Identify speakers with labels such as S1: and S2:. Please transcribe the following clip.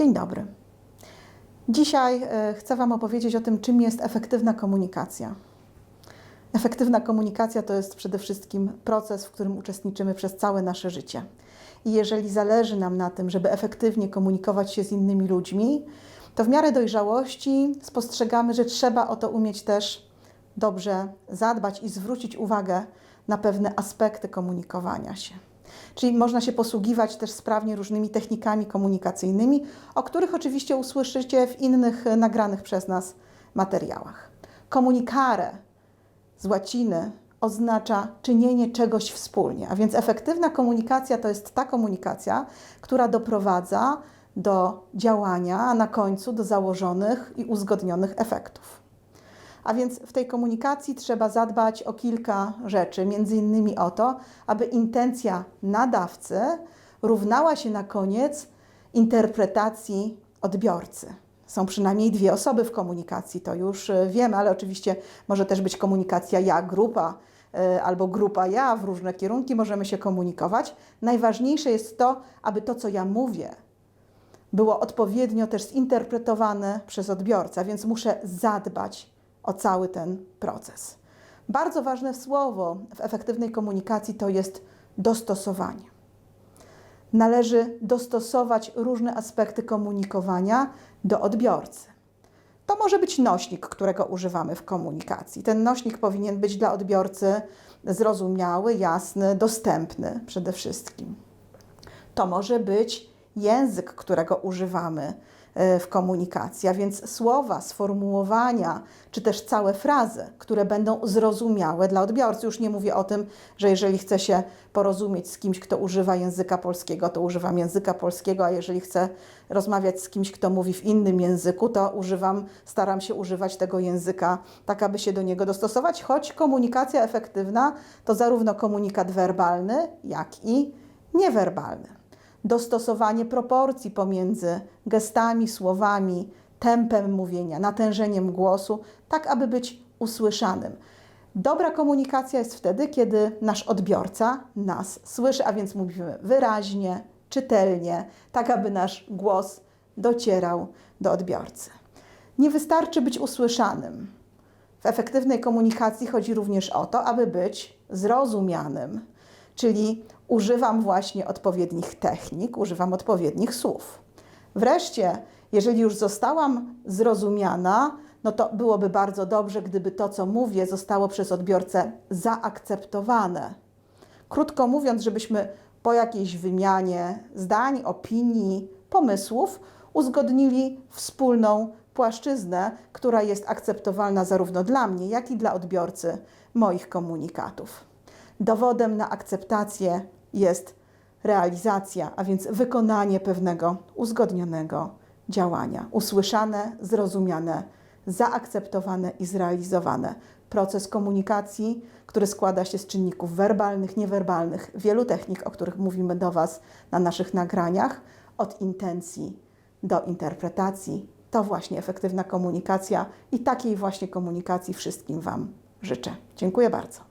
S1: Dzień dobry. Dzisiaj e, chcę Wam opowiedzieć o tym, czym jest efektywna komunikacja. Efektywna komunikacja to jest przede wszystkim proces, w którym uczestniczymy przez całe nasze życie. I jeżeli zależy nam na tym, żeby efektywnie komunikować się z innymi ludźmi, to w miarę dojrzałości spostrzegamy, że trzeba o to umieć też dobrze zadbać i zwrócić uwagę na pewne aspekty komunikowania się. Czyli można się posługiwać też sprawnie różnymi technikami komunikacyjnymi, o których oczywiście usłyszycie w innych e, nagranych przez nas materiałach. Komunikare z łaciny oznacza czynienie czegoś wspólnie, a więc efektywna komunikacja to jest ta komunikacja, która doprowadza do działania, a na końcu do założonych i uzgodnionych efektów. A więc w tej komunikacji trzeba zadbać o kilka rzeczy, między innymi o to, aby intencja nadawcy równała się na koniec interpretacji odbiorcy. Są przynajmniej dwie osoby w komunikacji, to już y, wiemy, ale oczywiście może też być komunikacja ja, grupa y, albo grupa ja, w różne kierunki możemy się komunikować. Najważniejsze jest to, aby to, co ja mówię, było odpowiednio też zinterpretowane przez odbiorcę, więc muszę zadbać o cały ten proces. Bardzo ważne słowo w efektywnej komunikacji to jest dostosowanie. Należy dostosować różne aspekty komunikowania do odbiorcy. To może być nośnik, którego używamy w komunikacji. Ten nośnik powinien być dla odbiorcy zrozumiały, jasny, dostępny przede wszystkim. To może być język, którego używamy e, w komunikacji, a więc słowa, sformułowania, czy też całe frazy, które będą zrozumiałe dla odbiorcy. Już nie mówię o tym, że jeżeli chcę się porozumieć z kimś, kto używa języka polskiego, to używam języka polskiego, a jeżeli chcę rozmawiać z kimś, kto mówi w innym języku, to używam, staram się używać tego języka tak, aby się do niego dostosować, choć komunikacja efektywna to zarówno komunikat werbalny, jak i niewerbalny dostosowanie proporcji pomiędzy gestami, słowami, tempem mówienia, natężeniem głosu, tak aby być usłyszanym. Dobra komunikacja jest wtedy, kiedy nasz odbiorca nas słyszy, a więc mówimy wyraźnie, czytelnie, tak aby nasz głos docierał do odbiorcy. Nie wystarczy być usłyszanym. W efektywnej komunikacji chodzi również o to, aby być zrozumianym, czyli używam właśnie odpowiednich technik, używam odpowiednich słów. Wreszcie, jeżeli już zostałam zrozumiana, no to byłoby bardzo dobrze, gdyby to, co mówię, zostało przez odbiorcę zaakceptowane. Krótko mówiąc, żebyśmy po jakiejś wymianie zdań, opinii, pomysłów uzgodnili wspólną płaszczyznę, która jest akceptowalna zarówno dla mnie, jak i dla odbiorcy moich komunikatów. Dowodem na akceptację jest realizacja, a więc wykonanie pewnego uzgodnionego działania. Usłyszane, zrozumiane, zaakceptowane i zrealizowane. Proces komunikacji, który składa się z czynników werbalnych, niewerbalnych, wielu technik, o których mówimy do Was na naszych nagraniach, od intencji do interpretacji. To właśnie efektywna komunikacja i takiej właśnie komunikacji wszystkim Wam życzę. Dziękuję bardzo.